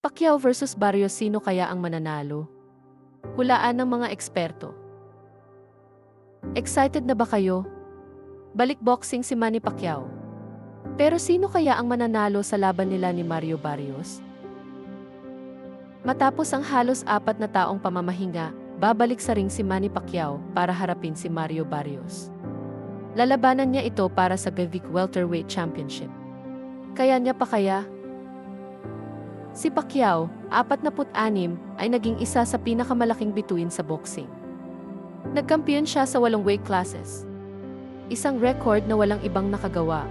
Pacquiao versus Barrios sino kaya ang mananalo? Hulaan ng mga eksperto. Excited na ba kayo? Balik boxing si Manny Pacquiao. Pero sino kaya ang mananalo sa laban nila ni Mario Barrios? Matapos ang halos apat na taong pamamahinga, babalik sa ring si Manny Pacquiao para harapin si Mario Barrios. Lalabanan niya ito para sa Gavic Welterweight Championship. Kaya niya pa kaya? Si Pacquiao, 46, ay naging isa sa pinakamalaking bituin sa boxing. Nagkampiyon siya sa walong weight classes. Isang record na walang ibang nakagawa.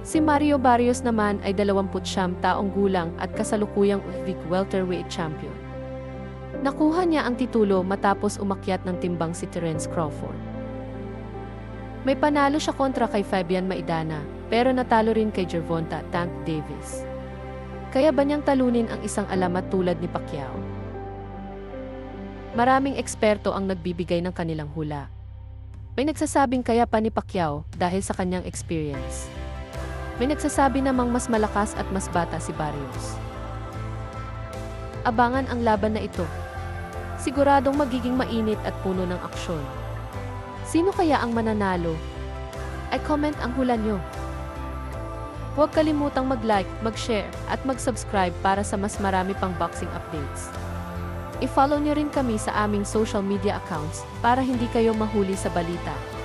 Si Mario Barrios naman ay 29 taong gulang at kasalukuyang Vic welterweight champion. Nakuha niya ang titulo matapos umakyat ng timbang si Terence Crawford. May panalo siya kontra kay Fabian Maidana, pero natalo rin kay Gervonta Tank Davis. Kaya ba niyang talunin ang isang alamat tulad ni Pacquiao? Maraming eksperto ang nagbibigay ng kanilang hula. May nagsasabing kaya pa ni Pacquiao dahil sa kanyang experience. May nagsasabi namang mas malakas at mas bata si Barrios. Abangan ang laban na ito. Siguradong magiging mainit at puno ng aksyon. Sino kaya ang mananalo? Ay comment ang hula nyo. Huwag kalimutang mag-like, mag-share, at mag-subscribe para sa mas marami pang boxing updates. I-follow nyo rin kami sa aming social media accounts para hindi kayo mahuli sa balita.